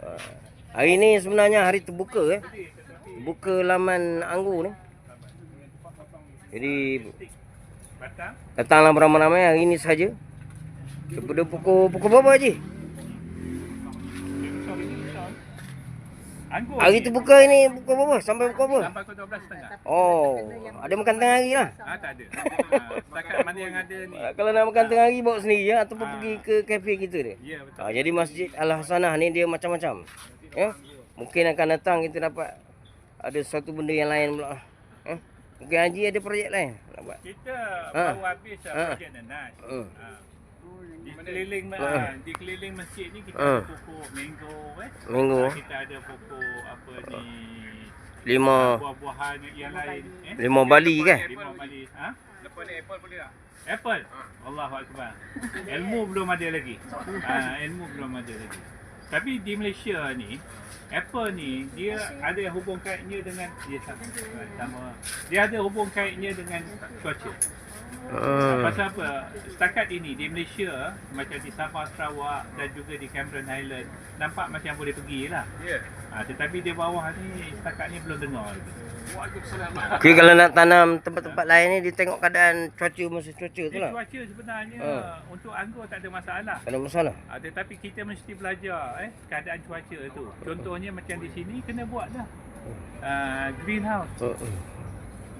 Ah, Hari ni sebenarnya hari terbuka eh. Buka laman anggur ni. Jadi datanglah beramai-ramai hari ni saja. Daripada pukul pukul berapa Haji? Anggur. Hari ni terbuka ni pukul berapa? Sampai pukul berapa? Sampai pukul 12.30. Oh, ada makan tengah hari lah. Ah, tak ada. Ah, setakat mana yang ada ni. Ah, Kalau nak makan tengah hari bawa sendiri ya ataupun Ah. pergi ke kafe kita dia. Ya, betul. Ah, jadi Masjid Al Hasanah ni dia macam-macam. Ya. Mungkin akan datang kita dapat ada sesuatu benda yang lain pula. Eh? Mungkin Haji ada projek lain nak buat. Kita Ha. baru habis Ha. ha. projek nanas. Hmm. Ha. Di keliling Ha. ha. di keliling masjid ni kita Ha. ada pokok mango eh. Mango. Ha, kita ada pokok apa ni Lima buah-buahan yang lain eh. lima Bali kan? Lima Bali. Ha? Lepas ni apple boleh tak? Apple. Allahu akbar. Ilmu belum ada lagi. Ha, ilmu belum ada lagi. Tapi di Malaysia ni Apple ni dia ada hubung kaitnya dengan dia sama, sama. Dia ada hubung kaitnya dengan cuaca. Hmm. Pasal apa? Setakat ini di Malaysia macam di Sabah, Sarawak dan juga di Cameron Highland nampak macam boleh pergi lah. Ya. Ha, tetapi di bawah ni setakat ni belum dengar lagi. Okey kalau nak tanam tempat-tempat lain ni dia tengok keadaan cuaca masa cuaca tu Di lah. cuaca sebenarnya Ha. untuk anggur tak ada masalah. Tak ada masalah. Ha, tetapi kita mesti belajar eh keadaan cuaca tu. Contohnya macam di sini kena buat dah. Uh, greenhouse Oh,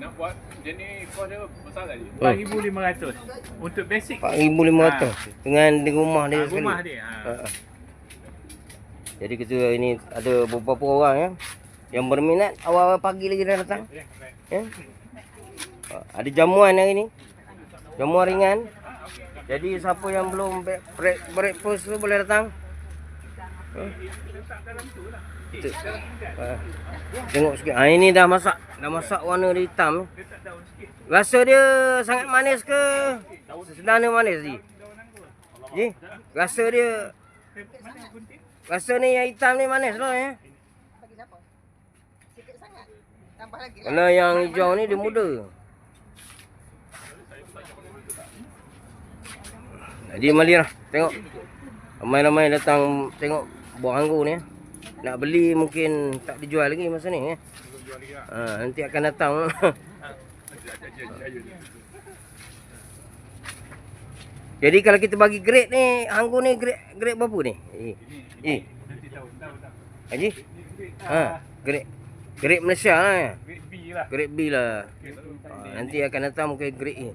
Nak buat macam ni kos dia besar tadi. Oh. 4500 untuk basic 4500 dengan di rumah dia ha, sekali. rumah dia. Ha. Ha, ha. Jadi kita ini ada beberapa orang ya yang berminat awal-awal pagi lagi dah datang. Ya. Ha, Ada jamuan hari ni. Jamuan ringan. Jadi siapa yang belum break, break, breakfast tu boleh datang. Ha. Tengok sikit. Ha, ini dah masak. Dah masak warna dia hitam. Rasa dia sangat manis ke? Sebenarnya manis Ji. Ji, rasa dia rasa ni yang hitam ni manis lah lah. Kalau yang hijau ni dia muda. Jadi mari lah tengok. Ramai-ramai datang tengok buah anggur ni. ya. Nak beli mungkin tak dijual lagi masa ni ya. Ha, nanti akan datang. Jadi kalau kita bagi grade ni, anggur ni grade grade berapa ni? Eh. Eh, Nanti tahu, tahu. Haji? Ni Ha, ah, grade grade Malaysia lah ya. grade B lah. Grade B lah. Ha, nanti akan datang mungkin grade A.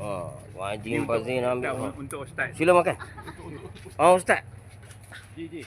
Ha, Tuan Haji Fazil nak ambil. Untuk ustaz. Sila makan. Oh ustaz. Ji, ji.